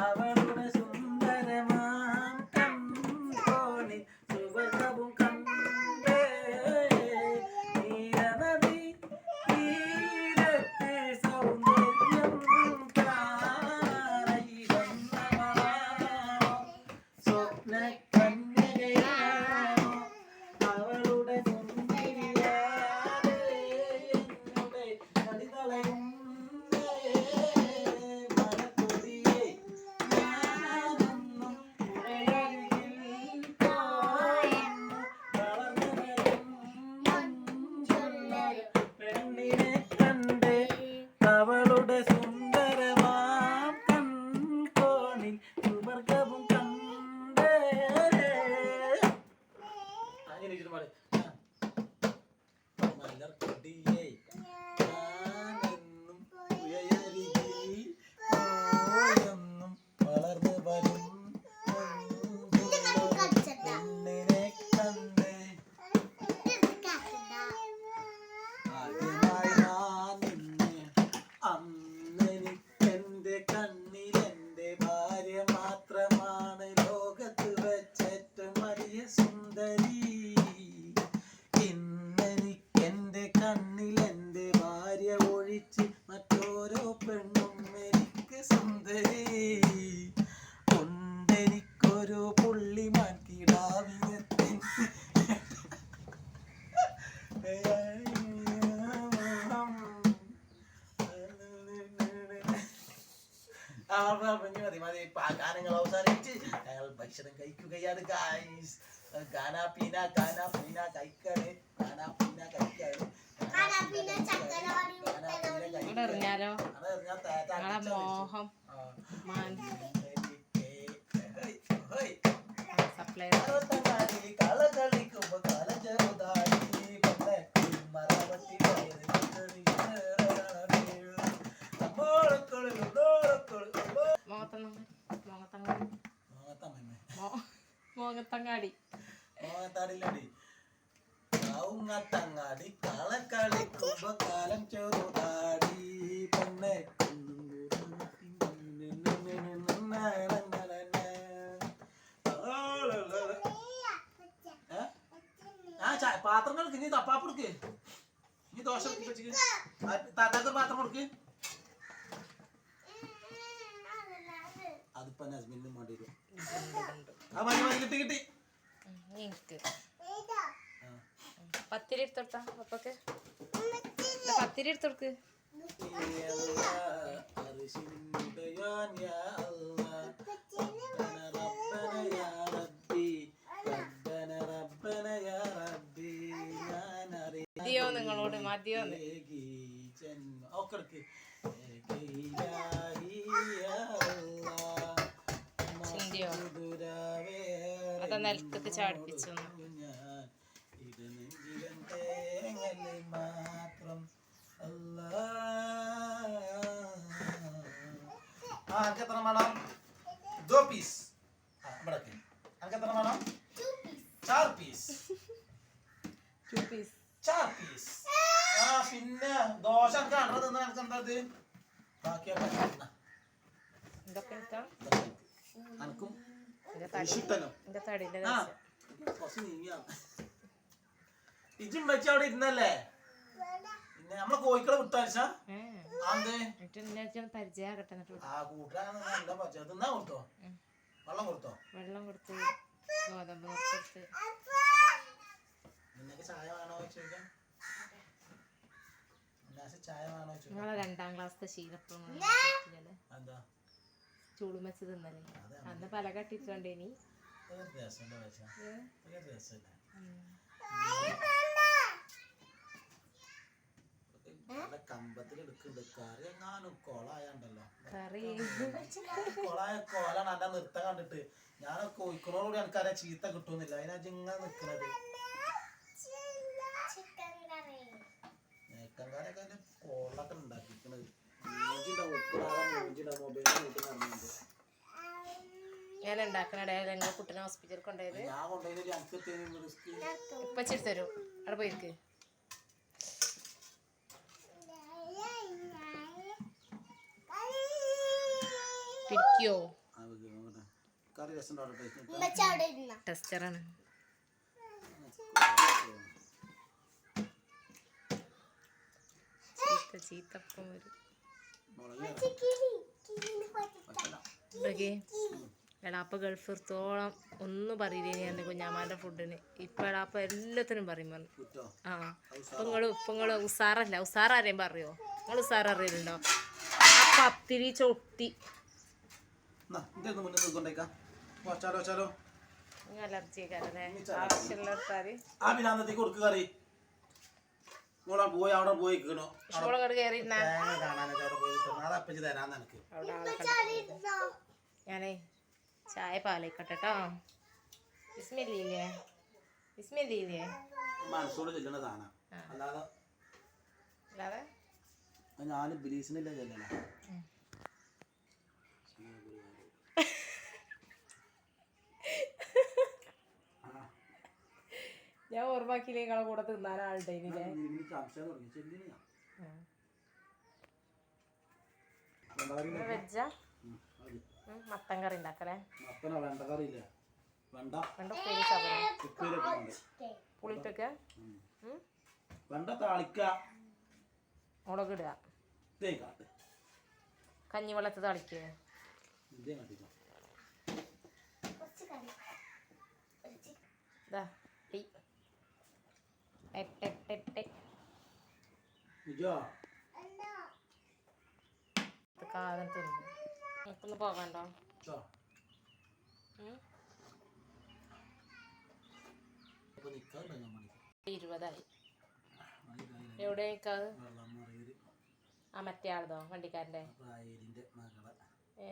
அவன் ഭക്ഷണം കഴിക്കുകയാണ് ഗായ്സ് ഗാന പീന ഗാന പീന കഴിക്കാണ്. ഗാന പീന കഴിക്കാണ്. ഗാന പീന മോകത്തങ്ങാടി മോത്താടില്ലടി ഔങ്ങത്തങ്ങാടി കളക്കളിക്കുമ്പോ കാലം ചെറുതാടി. പെണ്ണെ പാത്രങ്ങൾക്ക് ഇനി തപ്പാപ്പ് കൊടുക്ക് ഇനി ദോശ ഒരു പാത്രം കൊടുക്ക്. ഉപ്പൻ ഹസ്ബൻഡിനും വേണ്ടി വരും ആ മതി മതി കിട്ടി കിട്ടി. എനിക്ക്. പത്തിരി എടുത്തോട്ടാ അപ്പൊക്കെ. പത്തിരി എടുത്തോർക്ക് മതിയോ നിങ്ങളോട് മതിയോ? ഒക്കെ മന്തിയോ അത് നിലത്തൊക്കെ ചാടിപ്പിച്ചു മാത്രം എത്ര എത്ര ആ പിന്നെ ദോശ അനക്ക് എന്താ ബാക്കിയൊക്കെ അനക്കും കുറച്ച് നീങ്ങിയാണ് ഇജും വെച്ച് അവിടെ ഇരുന്നല്ലേ? പിന്നെ നമ്മളെ കോഴിക്കളെ പച്ച തിന്നാ കൊടുത്തോ? വെള്ളം കൊടുത്തോ? വെള്ളം കൊടുത്തു ഗോതമ്പ് കൊടുത്ത് നിനക്ക് ചായ വേണോ ചോദിക്കാം രണ്ടാം ക്ലാസ്സിലെ ശീലപ്പുറം ചൂടും വെച്ച് തിന്നല്ലേ അതെ അന്ന് പല കട്ടിട്ടുണ്ടേനി. കറി കൊളായ കോലാണ് നൃത്തം കണ്ടിട്ട്. ഞാൻ കോഴിക്കോടോടുകൂടി എനിക്കറിയാം ചീത്ത കിട്ടുന്നില്ല. അതിനാ ഇങ്ങനെ നിക്കണത്. ചിക്കൻ കറി. നേക്കങ്കാരൊക്കെ ഞാൻ ഉണ്ടാക്കണടേ ഞങ്ങൾ കുട്ടനെ ഹോസ്പിറ്റലിൽ കൊണ്ടുപോയത്. ഇപ്പൊ തരും. അവിടെ പോയിരിക്ക് പിടിക്കോ? ടെസ്റ്ററാണ് ചീത്ത ചീത്തപ്പം വരും. എളാപ്പ ഗൾഫ് എടുത്തോളം ഒന്നും പറയില്ലേ ഞാൻ കുഞ്ഞാമാന്റെ ഫുഡിന് ഇപ്പം എളാപ്പ എല്ലാത്തിനും പറയും പറഞ്ഞു. ആ. ഇപ്പം നിങ്ങൾ ഇപ്പം നിങ്ങൾ ഉസാറല്ല ഉസാർ ആരെയും പറയോ? നിങ്ങൾ ഉസാർ അറിയലുണ്ടോ? ആ പത്തിരി ചൊട്ടി. അലർജി ആവശ്യമുള്ള പോയി അവിടെ കാണാനൊക്കെ അവിടെ തരാൻ നിനക്ക്. ഞാനേ ചായ പാലയിക്കട്ടെ കേട്ടോ വിസ്മില്ലേ വിസ്മില്ലേ മനസ്സോട് ചെല്ലണ സാധനം. അല്ലാതെ അല്ലാതെ? ഞാൻ ബിലീസിനില്ല ചെല്ലണ. ഞാൻ ഓർമ്മാക്കിയില്ലേ നിങ്ങളെ കൂടെ തിന്നാനാളുടെ ആളുടെ ഇനിയില്ലേ മത്തൻ കറി ഉണ്ടാക്കലേ മത്തനോ ഇല്ല വെണ്ട. ഉപ്പേരി ചവറ്. വെണ്ട? താളിക്ക. മുളക് ഇടുക. കഞ്ഞി കഞ്ഞിവെള്ളത്ത് തളിക്കുക ഇതേ ടീ കാലം തിന്നു. നമുക്കൊന്ന് പോകണ്ടോ ഇരുപതായി. എവിടെ നിൽക്കാത് ആ മറ്റേ ആളതോ വണ്ടിക്കാരന്റെ? ഏ.